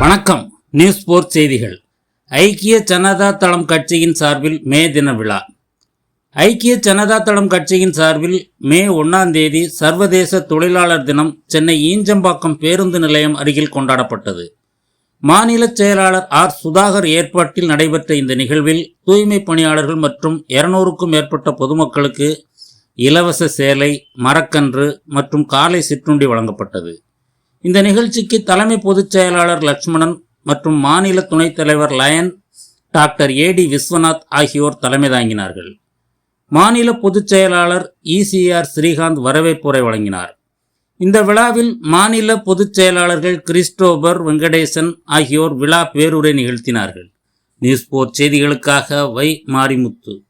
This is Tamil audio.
வணக்கம். நியூஸ் போர்ட் செய்திகள். ஐக்கிய ஜனதா தளம் கட்சியின் சார்பில் மே தின விழா. ஐக்கிய ஜனதா தளம் கட்சியின் சார்பில் மே ஒன்றாம் தேதி சர்வதேச தொழிலாளர் தினம் சென்னை ஈஞ்சம்பாக்கம் பேருந்து நிலையம் அருகில் கொண்டாடப்பட்டது. மாநில செயலாளர் ஆர். சுதாகர் ஏற்பாட்டில் நடைபெற்ற இந்த நிகழ்வில் தூய்மை பணியாளர்கள் மற்றும் இருநூறுக்கும் மேற்பட்ட பொதுமக்களுக்கு இலவச சேலை மரக்கன்று மற்றும் காலை சிற்றுண்டி வழங்கப்பட்டது. இந்த நிகழ்ச்சிக்கு தலைமை பொதுச் செயலாளர் லட்சுமணன் மற்றும் மாநில துணைத் தலைவர் லயன் டாக்டர் ஏடி விஸ்வநாத் ஆகியோர் தலைமை தாங்கினார்கள். மாநில பொதுச் செயலாளர் இசிஆர் ஸ்ரீகாந்த் வரவேற்புரை வழங்கினார். இந்த விழாவில் மாநில பொதுச் செயலாளர்கள் கிறிஸ்டோபர் வெங்கடேசன் ஆகியோர் விழா பேருரை நிகழ்த்தினார்கள். நியூஸ்போர்ட் செய்திகளுக்காக வை மாரிமுத்து.